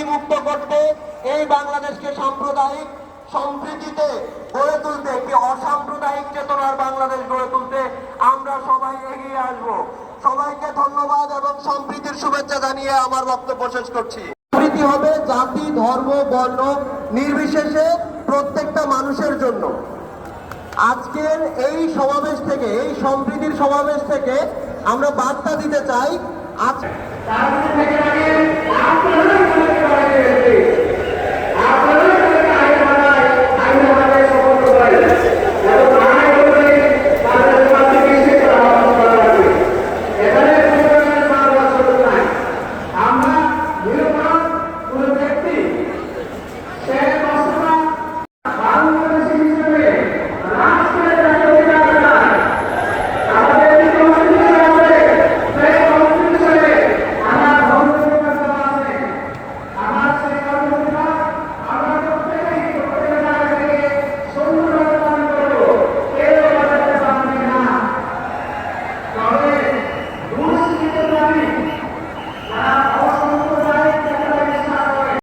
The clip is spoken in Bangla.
দুর্নীতিমুক্ত করতে এই বাংলাদেশকে সাম্প্রদায়িক সম্প্রীতিতে গড়ে তুলতে, একটি অসাম্প্রদায়িক চেতনার বাংলাদেশ গড়ে তুলতে আমরা সবাই এগিয়ে আসব। সবাইকে ধন্যবাদ এবং সম্প্রীতির শুভেচ্ছা জানিয়ে আমার বক্তব্য শেষ করছি। সম্প্রীতি হবে জাতি, ধর্ম, বর্ণ নির্বিশেষে প্রত্যেকটা মানুষের জন্য। আজকের এই সমাবেশ থেকে, এই সম্প্রীতির সমাবেশ থেকে আমরা বার্তা দিতে চাই, আজ